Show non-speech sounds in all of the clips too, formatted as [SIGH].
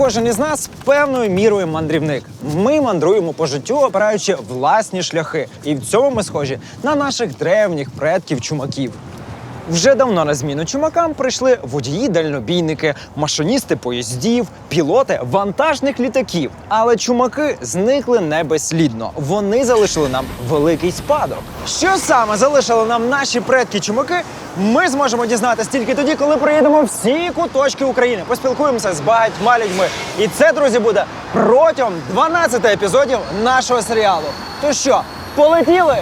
кожен із нас певною мірою мандрівник. Ми мандруємо по життю, обираючи власні шляхи. І в цьому ми схожі на наших древніх предків чумаків. Вже давно на зміну чумакам прийшли водії-дальнобійники, машиністи поїздів, пілоти вантажних літаків. Але чумаки зникли не безслідно. Вони залишили нам великий спадок. Що саме залишили нам наші предки-чумаки? Ми зможемо дізнатися тільки тоді, коли приїдемо всі куточки України. Поспілкуємося з багатьма людьми. І це, друзі, буде протягом 12 епізодів нашого серіалу. То що, полетіли?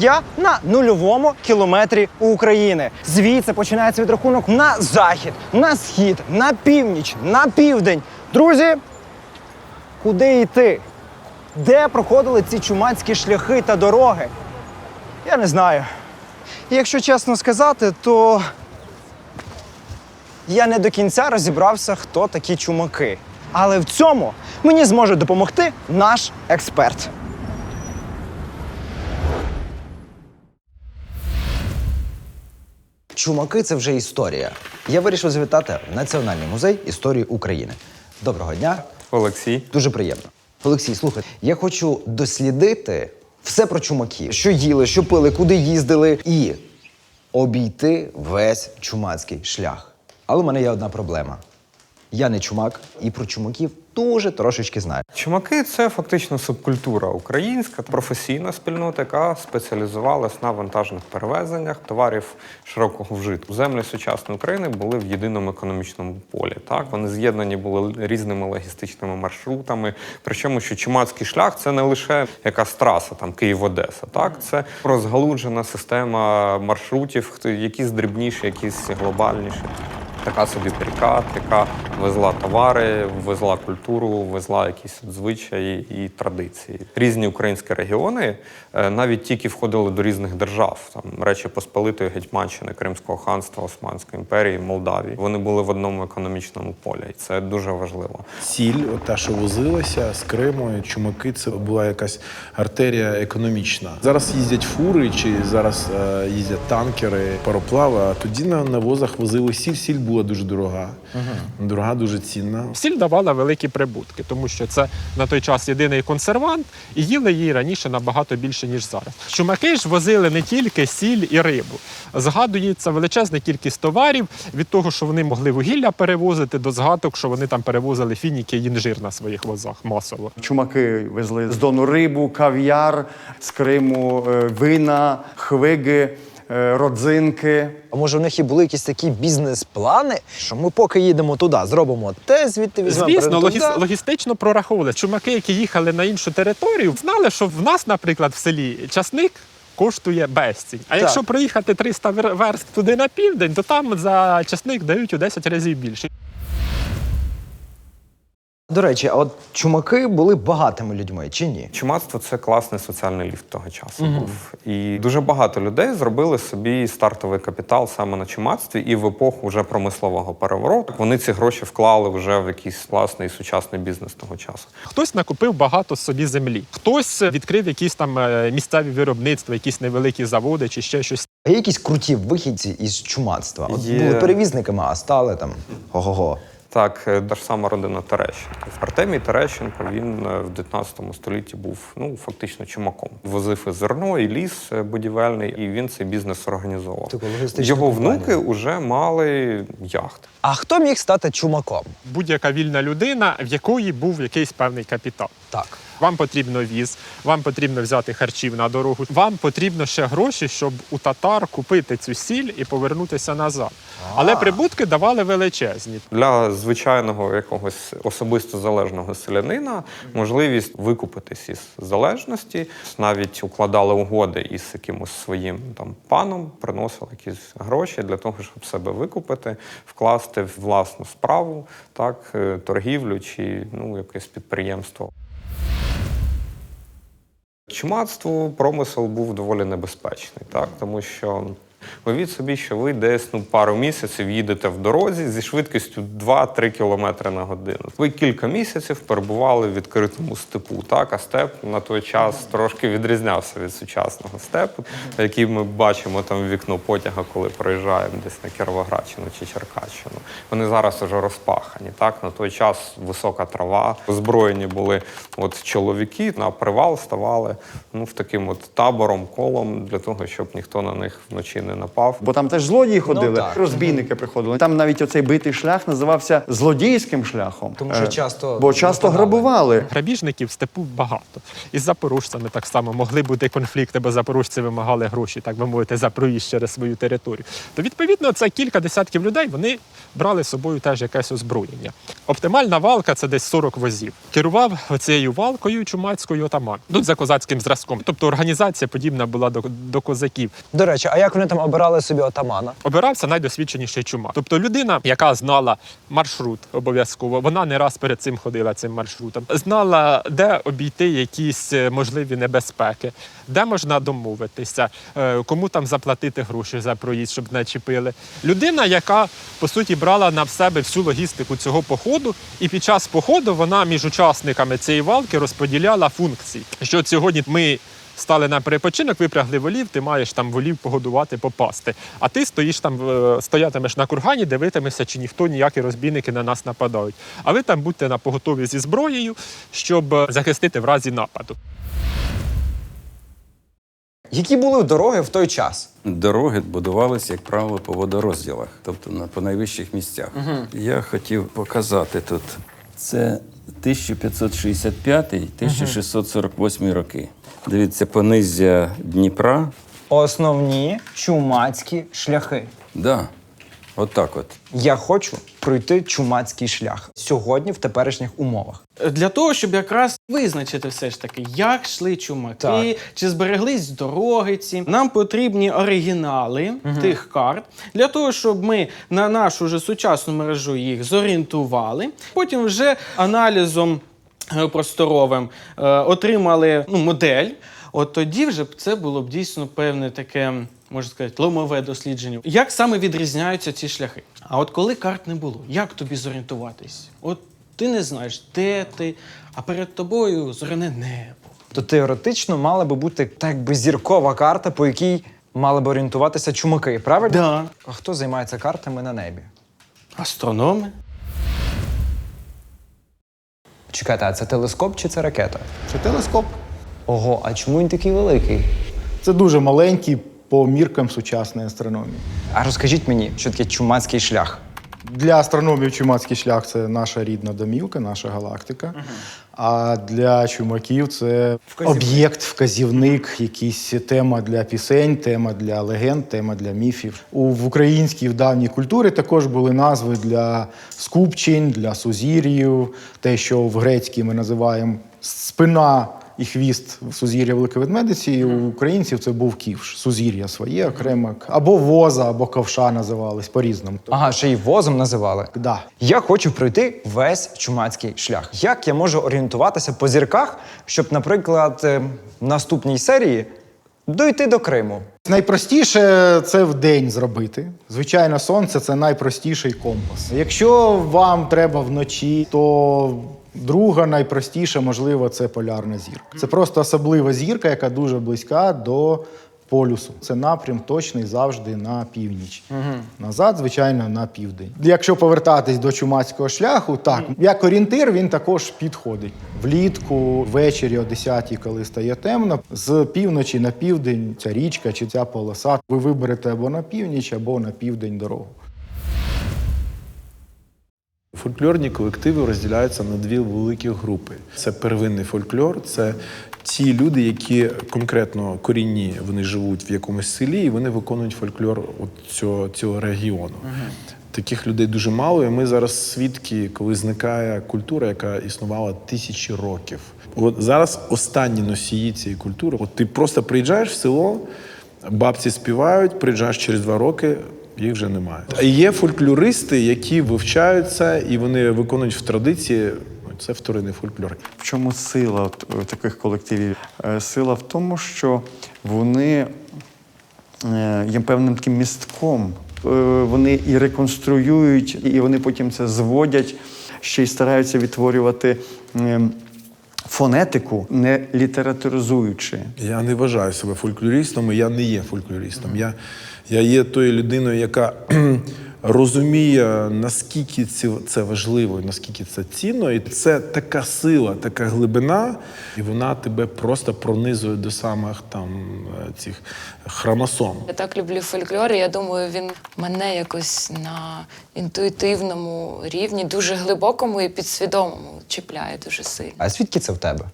Я на нульовому кілометрі України. Звідси починається відрахунок на захід, на схід, на північ, на південь. Друзі, куди йти? Де проходили ці чумацькі шляхи та дороги? Я не знаю. Якщо чесно сказати, то я не до кінця розібрався, хто такі чумаки. Але в цьому мені зможе допомогти наш експерт. Чумаки це вже історія. Я вирішив завітати в Національний музей історії України. Доброго дня, Олексій. дуже приємно. Олексій, слухай, я хочу дослідити все про чумаків, що їли, що пили, куди їздили, і обійти весь чумацький шлях. Але в мене є одна проблема. Я не чумак, і про чумаків дуже трошечки знаю. Чумаки це фактично субкультура українська, професійна спільнота, яка спеціалізувалась на вантажних перевезеннях товарів широкого вжитку. Землі сучасної України були в єдиному економічному полі. Так вони з'єднані були різними логістичними маршрутами. Причому, що чумацький шлях це не лише якась траса, там Київ-Одеса. Так, це розгалуджена система маршрутів, хто- якісь дрібніші, якісь глобальніші. Така собі перекат, яка везла товари, везла культуру, везла якісь звичаї і традиції. Різні українські регіони е, навіть тільки входили до різних держав, там Речі Посполитої, Гетьманщини, Кримського ханства, Османської імперії, Молдавії. Вони були в одному економічному полі, і це дуже важливо. Сіль, та, що возилася з Криму, чумаки, це була якась артерія економічна. Зараз їздять фури, чи зараз е, їздять танкери, пароплави. А тоді на, на возах возили сіль. Сіль була дуже дорога, дорога, дуже цінна. Сіль давала великі прибутки, тому що це на той час єдиний консервант, і їли її раніше набагато більше, ніж зараз. Чумаки ж возили не тільки сіль і рибу. Згадується величезна кількість товарів від того, що вони могли вугілля перевозити, до згадок, що вони там перевозили фініки і інжир на своїх возах масово. Чумаки везли з Дону рибу, кав'яр, з Криму е, вина, хвиги, родзинки. А може, в них і були якісь такі бізнес-плани, що ми поки їдемо туди, зробимо те, звідти візьмемо. Звісно, логіс- туди. логістично прораховували. Чумаки, які їхали на іншу територію, знали, що в нас, наприклад, в селі часник. Коштує безцінь. А якщо проїхати 300 вер- верст туди на південь, то там за часник дають у 10 разів більше. До речі, а от чумаки були багатими людьми чи ні? Чумацтво це класний соціальний ліфт того часу був. І дуже багато людей зробили собі стартовий капітал саме на чумацтві, і в епоху вже промислового перевороту вони ці гроші вклали вже в якийсь класний сучасний бізнес того часу. Хтось накупив багато собі землі, хтось відкрив якісь там е, місцеві виробництва, якісь невеликі заводи чи ще щось. А є якісь круті вихідці із чумацтва? От Є. були перевізниками, а стали там ого-го. Так, е, та ж сама родина Терещенко. Артемій Терещенко він е, в 19 столітті був ну фактично чумаком. Возив і зерно, і ліс е, будівельний, і він цей бізнес логістична Його внуки вже мали яхти. А хто міг стати чумаком? Будь-яка вільна людина, в якої був якийсь певний капітал. Так. Вам потрібно віз, вам потрібно взяти харчів на дорогу. Вам потрібно ще гроші, щоб у татар купити цю сіль і повернутися назад. Але прибутки давали величезні. Для звичайного якогось особисто залежного селянина можливість викупитись із залежності, навіть укладали угоди із якимось своїм там паном, приносили якісь гроші для того, щоб себе викупити, вкласти в власну справу, так, е, торгівлю чи ну, якесь підприємство. Чумацтво промисел був доволі небезпечний, так? Тому що Уявіть собі, що ви десь ну, пару місяців їдете в дорозі зі швидкістю 2-3 км на годину. Ви кілька місяців перебували в відкритому степу. Так, а степ на той час трошки відрізнявся від сучасного степу, який ми бачимо там в вікно потяга, коли проїжджаємо десь на Кіровоградщину чи Черкащину. Вони зараз вже розпахані. Так, на той час висока трава, озброєні були от чоловіки на привал ставали ну, в таким от табором, колом для того, щоб ніхто на них вночі не напав. Бо там теж злодії ходили, так. розбійники приходили. Там навіть оцей битий шлях називався злодійським шляхом. Тому що Е, часто бо часто нападали. грабували. Грабіжників в степу багато. І з запорожцями так само могли бути конфлікти, бо запорожці вимагали гроші, так би мовити, за проїзд через свою територію. То відповідно це кілька десятків людей. Вони брали з собою теж якесь озброєння. Оптимальна валка це десь 40 возів. Керував оцією валкою чумацькою отаман. Тут за козацьким зразком. Тобто організація подібна була до, до козаків. До речі, а як вони там обирали собі отамана? Обирався найдосвідченіший чума. Тобто людина, яка знала маршрут обов'язково, вона не раз перед цим ходила цим маршрутом, знала, де обійти якісь е, можливі небезпеки, де можна домовитися, е, кому там заплатити гроші за проїзд, щоб не чіпили. Людина, яка по суті брала на себе всю логістику цього походу, і під час походу вона між учасниками цієї валки розподіляла функції. Що сьогодні ми стали на перепочинок, випрягли волів, ти маєш там волів погодувати, попасти. А ти стоїш там, е, стоятимеш на кургані, дивитимешся, чи ніхто ніякі розбійники на нас нападають. А ви там будьте на поготові зі зброєю, щоб е, захистити в разі нападу. Які були дороги в той час? Дороги будувалися, як правило, по водорозділах, тобто на, по найвищих місцях. Я хотів показати тут. Це 1565-1648 роки. Дивіться, понизя Дніпра. Основні чумацькі шляхи. Да, отак от. Я хочу пройти чумацький шлях сьогодні в теперішніх умовах. Для того, щоб якраз визначити все ж таки, як йшли чумаки, Так. чи збереглись дороги ці. Нам потрібні оригінали тих карт для того, щоб ми на нашу вже сучасну мережу їх зорієнтували. Потім вже аналізом просторовим е, отримали ну, модель. От тоді вже б це було б дійсно певне таке, можна сказати, ломове дослідження. Як саме відрізняються ці шляхи? А от коли карт не було, як тобі зорієнтуватись? От ти не знаєш, де ти, а перед тобою зоряне небо. То теоретично мала би бути так би зіркова карта, по якій мали б орієнтуватися чумаки, правильно? Да. А хто займається картами на небі? Астрономи. Чекайте, а це телескоп чи це ракета? Це телескоп. Ого, а чому він такий великий? Це дуже маленький по міркам сучасної астрономії. А розкажіть мені, що таке чумацький шлях? Для астрономів чумацький шлях це наша рідна домівка, наша галактика. А для чумаків це об'єкт, вказівник, якісь тема для пісень, тема для легенд, тема для міфів. У в українській в давній культурі також були назви для скупчень, для сузір'їв, те, що в грецькій ми називаємо спина і хвіст в сузір'я Великої Ведмедиці. І у українців це був ківш, сузір'я своє окремо, або воза, або ковша називались по-різному. Ага, ще й возом називали. Да. Я хочу пройти весь чумацький шлях. Як я можу орієнтуватися по зірках, щоб, наприклад, е, в наступній серії дойти до Криму? Найпростіше це в день зробити. Звичайно, сонце це найпростіший компас. Якщо вам треба вночі, то друга найпростіша, можливо, це полярна зірка. Це просто особлива зірка, яка дуже близька до полюсу. Це напрям точний завжди на північ. Назад, звичайно, на південь. Якщо повертатись до чумацького шляху, так як орієнтир він також підходить. Влітку, ввечері о 10 коли стає темно, з півночі на південь ця річка чи ця полоса. Ви виберете або на північ, або на південь дорогу. Фольклорні колективи розділяються на дві великі групи. Це первинний фольклор, це ті люди, які конкретно корінні, вони живуть в якомусь селі і вони виконують фольклор от цього, цього регіону. Таких людей дуже мало, і ми зараз свідки, коли зникає культура, яка існувала тисячі років. От зараз останні носії цієї культури. От ти просто приїжджаєш в село, бабці співають, приїжджаєш через два роки, їх вже немає. А Є фольклористи, які вивчаються і вони виконують в традиції. Це вторинний фольклор. В чому сила е, таких колективів? Е, Сила в тому, що вони е, є певним таким містком. Вони і реконструюють, і вони потім це зводять, ще й стараються відтворювати е, фонетику, не літературизуючи. Я не вважаю себе фольклористом, і я не є фольклористом. Я, я є тою людиною, яка [CLEARS THROAT] розуміє, наскільки це важливо, і наскільки це цінно. І це така сила, така глибина, і вона тебе просто пронизує до самих там цих хромосом. Я так люблю фольклор, і я думаю, він мене якось на інтуїтивному рівні, дуже глибокому і підсвідомому чіпляє дуже сильно. А звідки це в тебе?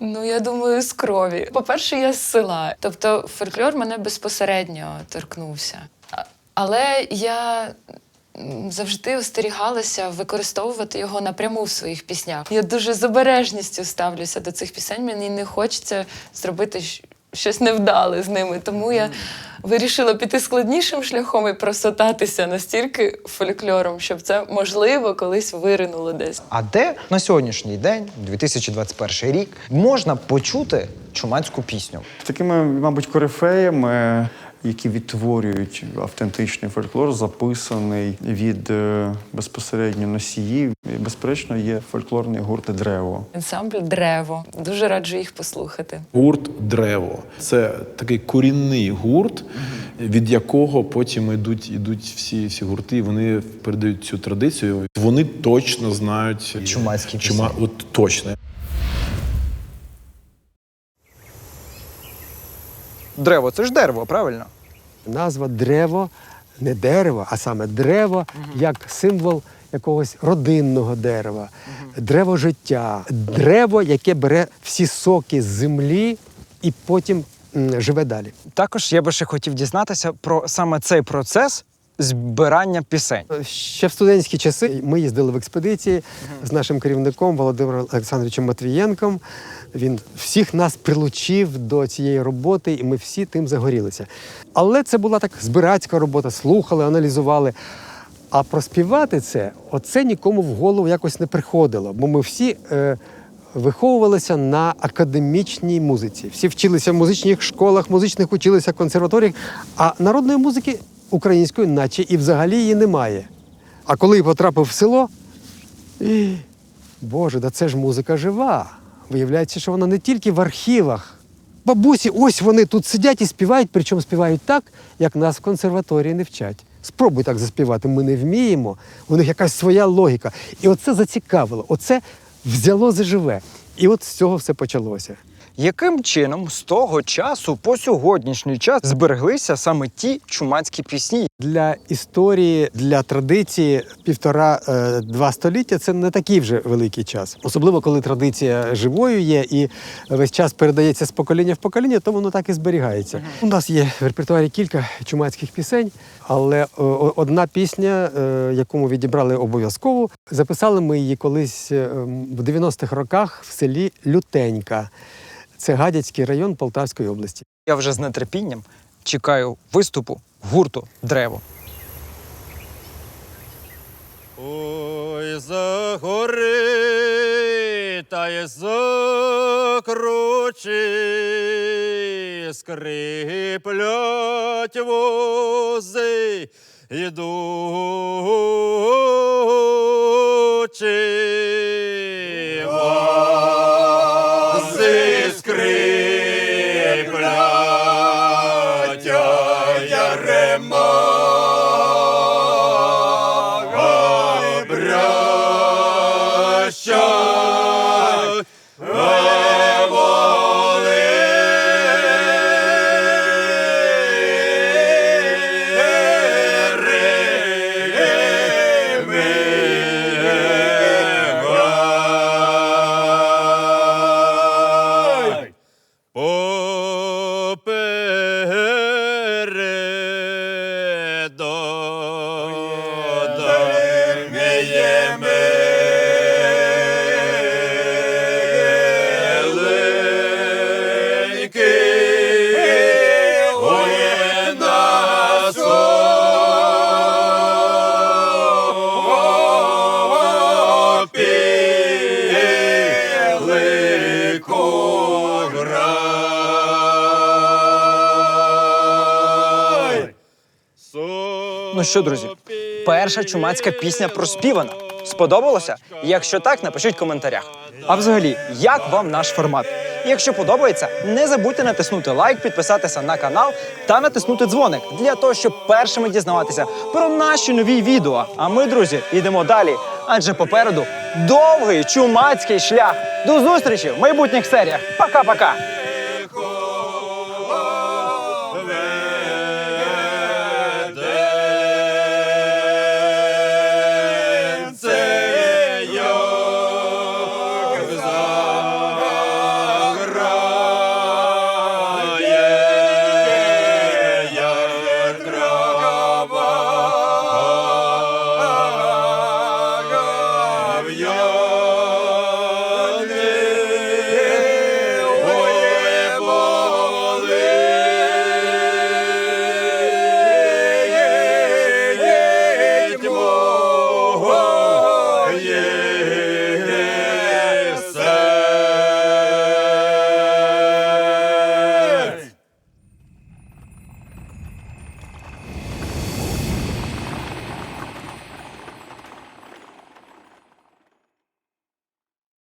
Ну, я думаю, з крові. По-перше, я з села. Тобто фольклор мене безпосередньо торкнувся. Але я завжди остерігалася використовувати його напряму в своїх піснях. Я дуже з обережністю ставлюся до цих пісень. Мені не хочеться зробити щось невдале з ними. Тому я вирішила піти складнішим шляхом і просотатися настільки фольклором, щоб це можливо колись виринуло десь. А де на сьогоднішній день, 2021 рік, можна почути чумацьку пісню? Такими, мабуть, корифеями, які відтворюють автентичний фольклор, записаний від е, безпосередньо носіїв. І, безперечно, є фольклорний гурт Древо. Ансамбль Древо. Дуже раджу їх послухати. Гурт Древо. Це такий корінний гурт, від якого потім йдуть, йдуть всі, всі гурти, і вони передають цю традицію. Вони точно знають Чумацькі чума, от точно. Древо, це ж дерево, правильно? Назва древо не дерево, а саме древо як символ якогось родинного дерева, древо життя, древо, яке бере всі соки з землі і потім м, живе далі. Також я би ще хотів дізнатися про саме цей процес збирання пісень. Ще в студентські часи ми їздили в експедиції з нашим керівником Володимиром Олександровичем Матвієнком. Він всіх нас прилучив до цієї роботи, і ми всі тим загорілися. Але це була так збирацька робота, слухали, аналізували. А проспівати це, оце нікому в голову якось не приходило, бо ми всі е, виховувалися на академічній музиці. Всі вчилися в музичних школах, музичних училися, консерваторіях, а народної музики української, наче і взагалі її немає. А коли потрапив в село, і, Боже, да це ж музика жива. Виявляється, що вона не тільки в архівах. Бабусі, ось вони тут сидять і співають, причому співають так, як нас в консерваторії не вчать. Спробуй так заспівати. Ми не вміємо. У них якась своя логіка. І оце зацікавило, оце взяло заживе. І от з цього все почалося. Яким чином з того часу по сьогоднішній час збереглися саме ті чумацькі пісні? Для історії, для традиції півтора-два століття це не такий вже великий час. Особливо коли традиція живою є і весь час передається з покоління в покоління, то воно так і зберігається. У нас є в репертуарі кілька чумацьких пісень, але е, одна пісня, е, яку ми відібрали обов'язково, записали ми її колись е, в 90-х роках в селі Лютенька. Це Гадяцький район Полтавської області. Я вже з нетерпінням чекаю виступу гурту Древо. Ой, за гори та й за кручі скриплять вози, ідучи. Ну що, друзі, перша чумацька пісня проспівана. Сподобалося? Якщо так, напишіть в коментарях. А взагалі, як вам наш формат? Якщо подобається, не забудьте натиснути лайк, підписатися на канал та натиснути дзвоник для того, щоб першими дізнаватися про наші нові відео. А ми, друзі, йдемо далі, адже попереду довгий чумацький шлях. До зустрічі в майбутніх серіях. Пока-пока!